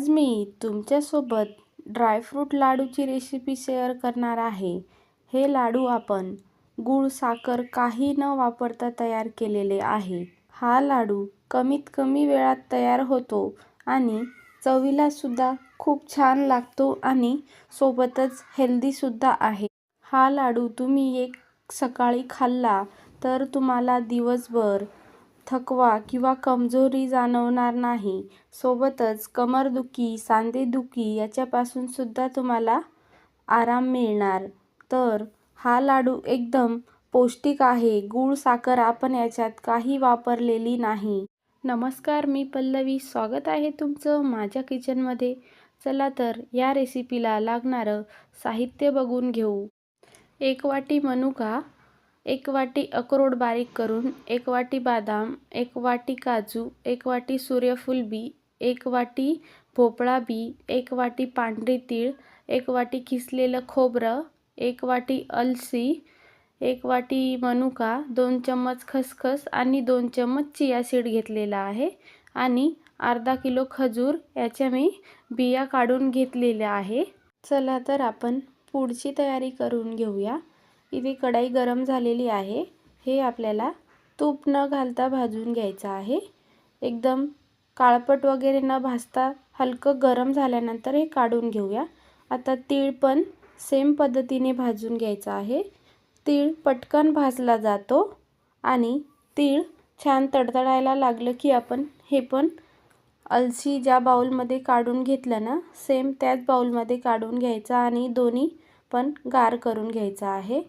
आज मी तुमच्यासोबत dry fruit लाडूची recipe share करणार आहे. हे लाडू आपण गूळ साखर काही न वापरता तयार केलेले आहे. हा लाडू कमीत कमी वेळात तयार होतो आणि चवीलासुद्धा खूप छान लागतो आणि सोबतच हेल्दीसुद्धा आहे. हा लाडू तुम्ही एक सकाळी खाल्ला तर तुम्हाला दिवसभर थकवा किंवा कमजोरी जाणवणार नाही. सोबतच कमरदुखी सांधेदुखी याच्यापासून सुद्धा तुम्हाला आराम मिळणार. तर हा लाडू एकदम पौष्टिक आहे. गूळ साखर आपण याच्यात काही वापरलेली नाही. नमस्कार मी पल्लवी. स्वागत आहे तुमचं माझ्या किचनमध्ये. चला तर या रेसिपीला लागणारं साहित्य बघून घेऊ. एक वाटी मनुका एक वाटी अक्रोड बारीक करून एक वाटी बदाम एक वाटी काजू एक वाटी सूर्यफूल बी एक वाटी भोपळा बी एक वाटी पांढरी तीळ एक वाटी किसलेलं खोबरं एक वाटी अलसी एक वाटी मनुका दोन चम्मच खसखस आणि दोन चम्मच चिया सीड घेतलेला आहे आणि अर्धा किलो खजूर याच्या मी बिया काढून घेतलेल्या आहे. चला तर आपण पुढची तयारी करून घेऊया. इथे कढाई गरम झालेली आहे. हे आपल्याला तूप न घालता भाजून घ्यायचं आहे. एकदम काळपट वगैरे न भाजता हलकं गरम झाल्यानंतर हे काढून घेऊया. आता तीळ पण सेम पद्धतीने भाजून घ्यायचं आहे. तीळ पटकन भाजला जातो आणि तीळ छान तडतडायला लागलं की आपण हे पण अलसी ज्या बाऊलमध्ये काढून घेतलं ना सेम त्याच बाऊलमध्ये काढून घ्यायचं आणि दोन्ही पण गार करून घ्यायचं आहे.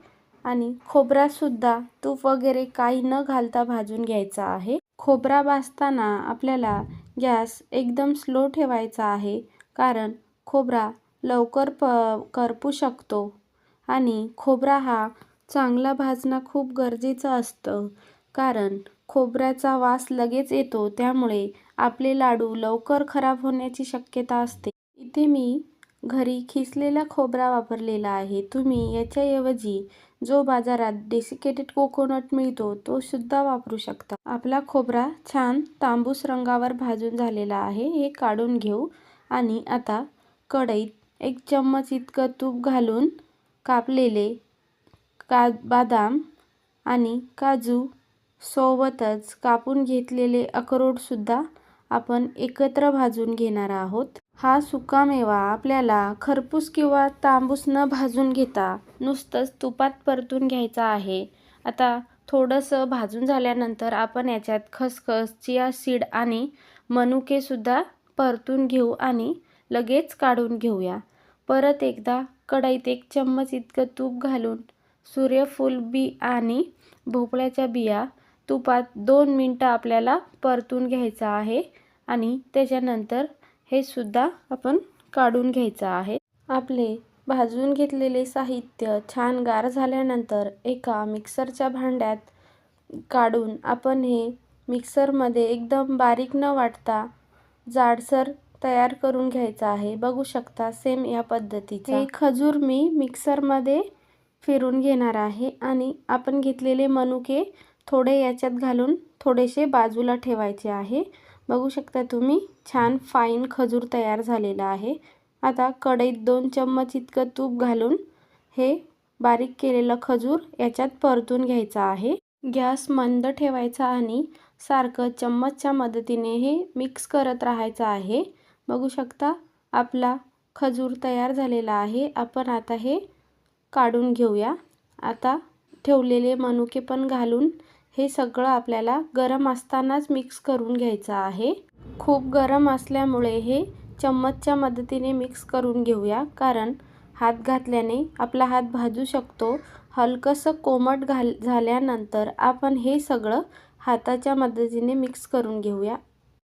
आणि खोबरासुद्धा तूप वगैरे काही न घालता भाजून घ्यायचा आहे. खोबरा भाजताना आपल्याला गॅस एकदम स्लो ठेवायचा आहे कारण खोबरा लवकर प करपू शकतो आणि खोबरा हा चांगला भाजणं खूप गरजेचं असतं कारण खोबऱ्याचा वास लगेच येतो त्यामुळे आपले लाडू लवकर खराब होण्याची शक्यता असते. इथे मी घरी खिसलेला खोबरा वापरलेला आहे. तुम्ही याच्याऐवजी जो बाजारात डेसिकेटेड कोकोनट मिळतो तो सुद्धा वापरू शकता. आपला खोबरा छान तांबूस रंगावर भाजून झालेला आहे. हे काढून घेऊ. आणि आता कढईत एक चम्मच इतकं तूप घालून कापलेले का बदाम आणि काजू सोबतच कापून घेतलेले अक्रोडसुद्धा आपण एकत्र भाजून घेणार आहोत. हा सुकामेवा आपल्याला खरपूस किंवा तांबूस न भाजून घेता नुसतंच तुपात परतून घ्यायचा आहे. आता थोडंसं भाजून झाल्यानंतर आपण याच्यात खसखस चिया सीड आणि मनुकेसुद्धा परतून घेऊ आणि लगेच काढून घेऊया. परत एकदा कढईत एक चम्मच इतकं तूप घालून सूर्यफूल बी आणि भोपळ्याच्या बिया तुपात दोन मिनटं आपल्याला परतून घ्यायचं आहे. आणि त्याच्यानंतर हे सुद्धा आपण काढून घ्यायचं आहे. आपले भाजून घेतलेले साहित्य छान गार झाल्यानंतर एका मिक्सरच्या भांड्यात काढून आपण हे मिक्सरमध्ये एकदम बारीक न वाटता जाडसर तयार करून घ्यायचं आहे. बघू शकता सेम या पद्धतीचे. हे खजूर मी मिक्सरमध्ये फिरून घेणार आहे आणि आपण घेतलेले मनुके थोडे याच्यात घालून थोडेसे बाजूला ठेवायचे आहे. बघू शकता तुम्ही छान फाईन खजूर तयार झालेला आहे. आता कढईत दोन चम्मच इतकं तूप घालून हे बारीक केलेलं खजूर याच्यात परतून घ्यायचं आहे. गॅस मंद ठेवायचा आणि सारखं चम्मचच्या मदतीने हे मिक्स करत राहायचं आहे. बघू शकता आपला खजूर तयार झालेला आहे. आपण आता हे काढून घेऊया. आता ठेवलेले मनुके पण घालून हे सगळं आपल्याला गरम असतानाच मिक्स करून घ्यायचं आहे. खूप गरम असल्यामुळे हे चम्मचच्या मदतीने मिक्स करून घेऊया कारण हात घातल्याने आपला हात भाजू शकतो. हलकंसं कोमट घाल झाल्यानंतर आपण हे सगळं हाताच्या मदतीने मिक्स करून घेऊया.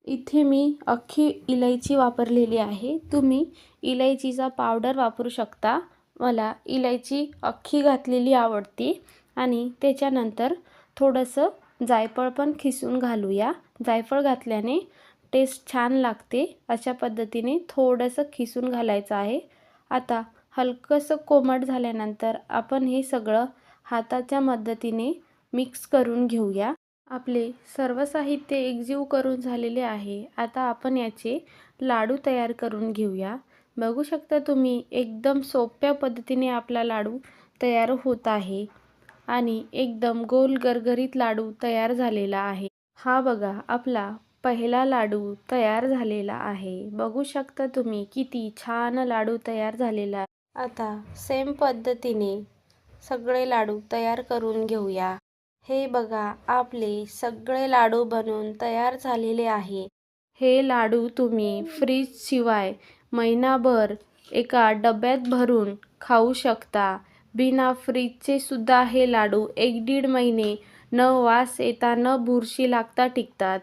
इथे मी अख्खी इलायची वापरलेली आहे. तुम्ही इलायचीचा पावडर वापरू शकता. मला इलायची अख्खी घातलेली आवडते. आणि त्याच्यानंतर थोडंसं जायफळ पण खिसून घालूया. जायफळ घातल्याने टेस्ट छान लागते. अशा पद्धतीने थोडंसं खिसून घालायचं आहे. आता हलकंसं कोमट झाल्यानंतर आपण हे सगळं हाताच्या मदतीने मिक्स करून घेऊया. आपले सर्व साहित्य एकजीव करून झालेले आहे. आता आपण याचे लाडू तयार करून घेऊया. बघू शकता तुम्ही एकदम सोप्या पद्धतीने आपला लाडू तयार होत आहे. आणि एकदम गोल गरगरीत लाडू तयार झालेला आहे. हा बघा आपला पहिला लाडू तयार झालेला आहे. बघू शकता तुम्ही किती छान लाडू तयार झालेला आहे. आता सेम पद्धतीने सगळे लाडू तयार करून घेऊया. हे बघा आपले सगळे लाडू बनवून तयार झालेले आहे. हे लाडू तुम्ही फ्रीजशिवाय महिनाभर एका डब्यात भरून खाऊ शकता. बिना फ्रीजचे सुद्धा हे लाडू एक दीड महिने न वास येता न बुरशी लागता टिकतात.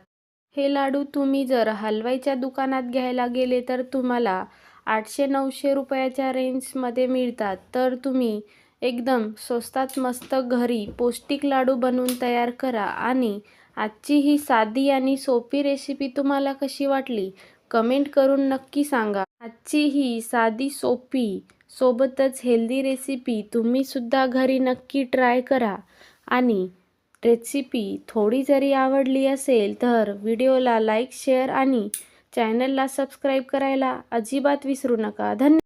हे लाडू तुम्ही जर हलवाईच्या दुकानात घ्यायला गेले तर तुम्हाला आठशे नऊशे रुपयाच्या रेंजमध्ये मिळतात. तर तुम्ही एकदम स्वस्तात मस्त घरी पौष्टिक लाडू बनवून तयार करा आणि आजची ही साधी आणि सोपी रेसिपी तुम्हाला कशी वाटली कमेंट करून नक्की सांगा. आजची ही साधी सोपी सोबतच हेल्दी रेसिपी तुम्हीसुद्धा घरी नक्की ट्राय करा. आणि रेसिपी थोडी जरी आवडली असेल तर व्हिडिओला लाईक शेअर आणि चॅनलला सबस्क्राईब करायला अजिबात विसरू नका. धन्यवाद